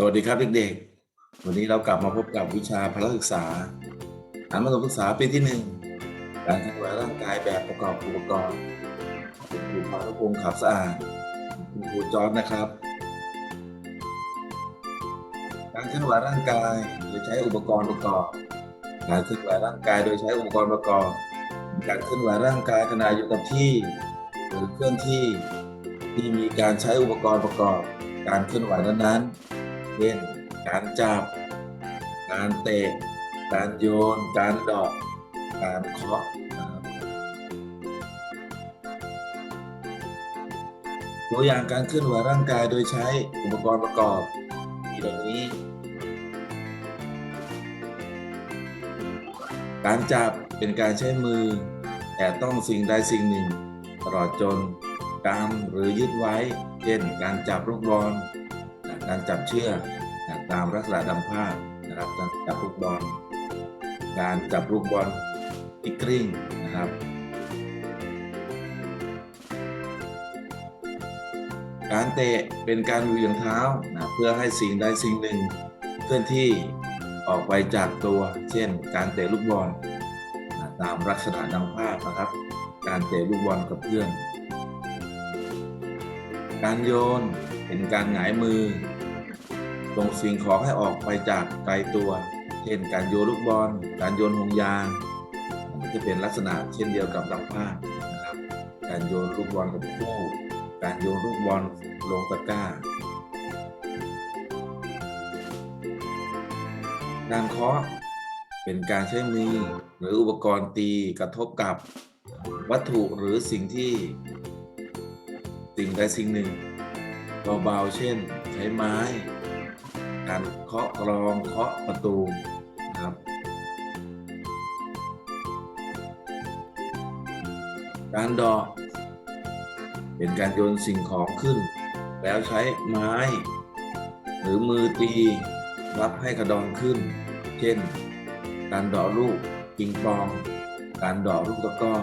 สวัสดีครับเด็กๆ วันนี้เรากลับมาพบกับวิชาพละศึกษาฐานประถมศึกษาปีที่หนึ่งการเคลื่อนไหวร่างกายแบบประกอบอุปกรณ์คุณครูพานุพงศ์ขับสะอาดคุณครูจอร์ดนะครับ การเคลื่อนไหวร่างกายโดยใช้อุปกรณ์ประกอบ การเคลื่อนไหวร่างกายโดยใช้อุปกรณ์ประกอบ การเคลื่อนไหวร่างกายขณะอยู่กับที่หรือเคลื่อนที่ที่มีการใช้อุปกรณ์ประกอบ การเคลื่อนไหวนั้นๆ เช่นการจับ การเตะ การโยน การดอก การเคาะตัวอย่างการเคลื่อนไหวร่างกายโดยใช้อุปกรณ์ประกอบมีดังนี้ การจับเป็นการใช้มือ แต่ต้องสิ่งใดสิ่งหนึ่ง ตลอดจนกำหรือยึดไว้ เช่น การจับลูกบอล การจับเชือกตามลักษณะดำภาพนะครับการจับลูกบอล การจับลูกบอลที่กลิ้งนะครับการเตะเป็นการเหวี่ยงเท้านะเพื่อให้สิ่งใดสิ่งหนึ่ง เคลื่อนที่ออกไปจากตัว เช่น การเตะลูกบอลนะตามลักษณะดังภาพนะครับ การเตะลูกบอลกับเพื่อน การโยนเป็นการหงายมือ ส่งสิ่งของให้ออกไปจากไกลตัว เช่นการโยนลูกบอล การโยนห่วงยางมันจะเป็นลักษณะเช่นเดียวกับดังภานะครับ การโยนลูกบอลกับคู่ การโยนลูกบอลลงตะกร้า การเคาะเป็นการใช้มือหรืออุปกรณ์ตีกระทบกับวัตถุหรือสิ่งที่สิ่งใดสิ่งหนึ่งเบาๆเช่น ใช้ไม้ การเคาะกรองเคาะประตูนะครับ การดอกเป็นการโยนสิ่งของขึ้น แล้วใช้ไม้ หรือมือตีรับให้กระดอนขึ้น เช่น การดอกลูกปิงปอง การดอกลูกตะกร้อ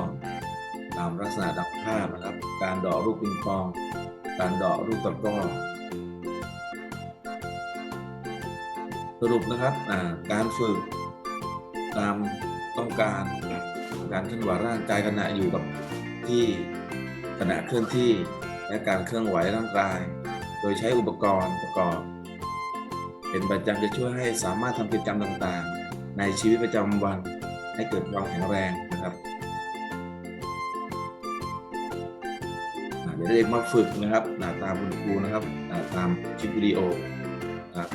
ตามลักษณะดังภาพนะครับ การดอกลูกปิงปอง การดอกลูกตะกร้อ รุปนะครับการฝึกตามต้องการการเคลื่อนไหวร่างกายขณะอยู่กับที่ขณะเคลื่อนที่และการเคลื่อนไหวร่างกาย โดยใช้อุปกรณ์ประกอบ เป็นประจำจะช่วยให้สามารถทำกิจกรรมต่างๆ ในชีวิตประจำวันให้เกิดความแข็งแรงนะครับเดี๋ยวเด็กมาฝึกนะครับตามคุณครูนะครับตามคลิปวิดีโอครับ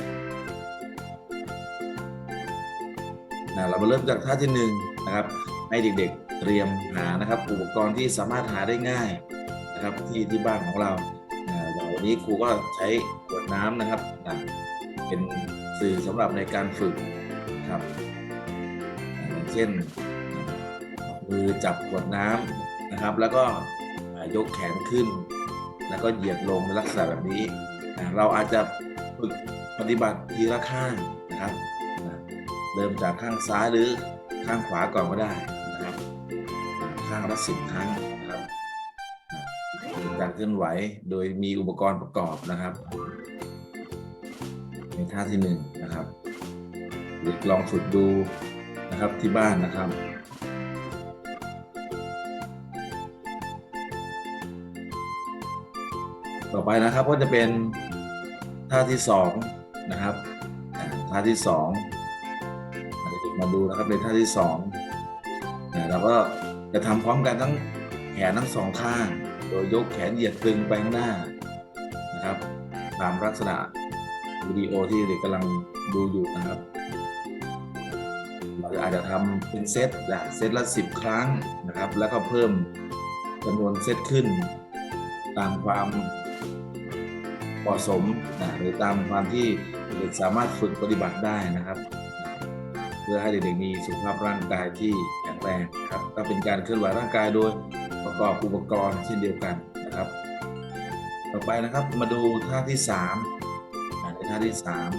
นะเรามาเริ่มจากท่าที่หนึ่งนะครับให้เด็กๆเตรียมหานะครับ อุปกรณ์ที่สามารถหาได้ง่ายนะครับที่ที่บ้านของเราอย่างวันนี้ครูก็ใช้ขวดน้ำนะครับอ่าเป็นสื่อสำหรับในการฝึกนะครับอย่างเช่นมือจับขวดน้ำนะครับ แล้วก็ยกแขนขึ้น แล้วก็เหยียดลงในลักษณะแบบนี้ เราอาจจะฝึกปฏิบัติทีละข้างนะครับ เริ่มจากข้างซ้ายหรือข้างขวาก่อนก็ได้นะครับ ข้างละสิบครั้งนะครับเป็นการเคลื่อนไหวโดยมีอุปกรณ์ประกอบนะครับในท่าที่หนึ่งนะครับเด็กลองฝึกดูนะครับที่บ้านนะครับต่อไปนะครับก็จะเป็นท่าที่สองนะครับท่าที่สอง มาดูนะครับในท่าที่สองนะเราก็จะทำพร้อมกันทั้งแขนทั้งสองข้าง โดยยกแขนเหยียดตึงไปข้างหน้านะครับ ตามลักษณะวิดีโอที่เด็กกำลังดูอยู่นะครับ เราอาจจะทำเป็นเซตนะเซตละสิบครั้งนะครับ แล้วก็เพิ่มจำนวนเซตขึ้น ตามความเหมาะสมนะหรือตามความที่เด็กสามารถฝึกปฏิบัติได้นะครับ เพื่อให้เด็กๆมีสุขภาพร่างกายที่แข็งแรงนะครับก็เป็นการเคลื่อนไหวร่างกายโดยประกอบอุปกรณ์เช่นเดียวกันนะครับ ต่อไปนะครับมาดูท่าที่สามในท่าที่สาม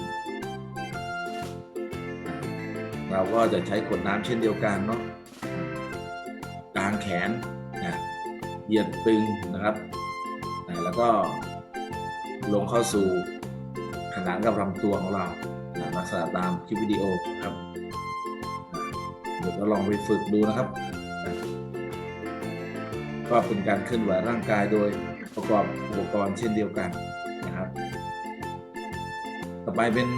เราก็จะใช้ขวดน้ำเช่นเดียวกันเนาะกางแขนนะเหยียดตึงนะครับแล้วก็ลงเข้าสู่ขนานกับลำตัวของเรานะลักษณะตามคลิปวิดีโอครับ เดี๋ยวก็ลองไปฝึกดูนะครับ ก็เป็นการเคลื่อนไหวร่างกายโดยประกอบอุปกรณ์เช่นเดียวกันนะครับ ต่อไปเป็น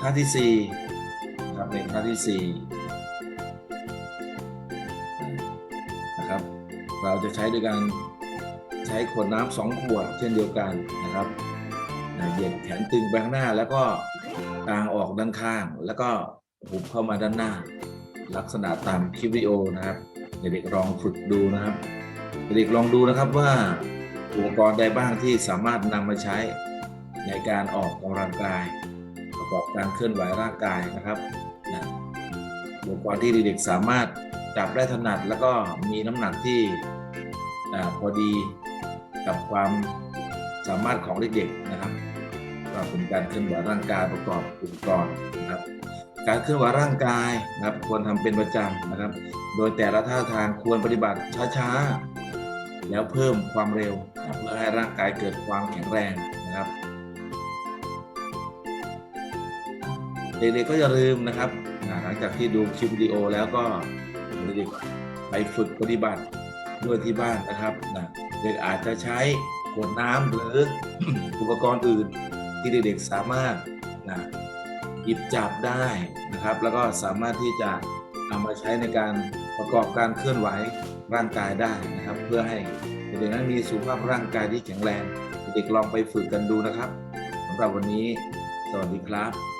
ท่าที่สี่นะครับเป็นท่าที่สี่นะครับ เราจะใช้ด้วยการใช้ขวดน้ำสองขวดเช่นเดียวกันนะครับเหยียดแขนตึงไปข้างหน้าแล้วก็กางออกด้านข้าง แล้วก็หุบเข้ามาด้านหน้า ลักษณะตามคลิปวิดีโอนะครับ เด็กๆลองฝึกดูนะครับ เด็กๆลองดูนะครับว่าอุปกรณ์ใดบ้างที่สามารถนำมาใช้ในการออกกำลังกาย ประกอบการเคลื่อนไหวร่างกายนะครับนะอุปกรณ์ที่เด็กๆสามารถจับได้ถนัด แล้วก็มีน้ำหนักที่พอดีกับความสามารถของเด็กๆนะครับก็เป็นการเคลื่อนไหวร่างกายประกอบอุปกรณ์นะครับ การเคลื่อนไหวร่างกายนะครับควรทำเป็นประจำนะครับ โดยแต่ละท่าทางควรปฏิบัติช้าๆ แล้วเพิ่มความเร็วนะเพื่อให้ร่างกายเกิดความแข็งแรงนะครับเด็กๆก็อย่าลืมนะครับหลังจากที่ดูคลิปวิดีโอแล้วก็เด็กๆไปฝึกปฏิบัติด้วยที่บ้านนะครับนะเด็กอาจจะใช้ขวดน้ำหรืออุปกรณ์อื่นที่เด็กๆสามารถนะ หยิบจับได้นะครับ แล้วก็สามารถที่จะเอามาใช้ในการประกอบการเคลื่อนไหวร่างกายได้นะครับ เพื่อให้เด็กๆนั้นมีสุขภาพร่างกายที่แข็งแรง เด็กลองไปฝึกกันดูนะครับสำหรับวันนี้ สวัสดีครับ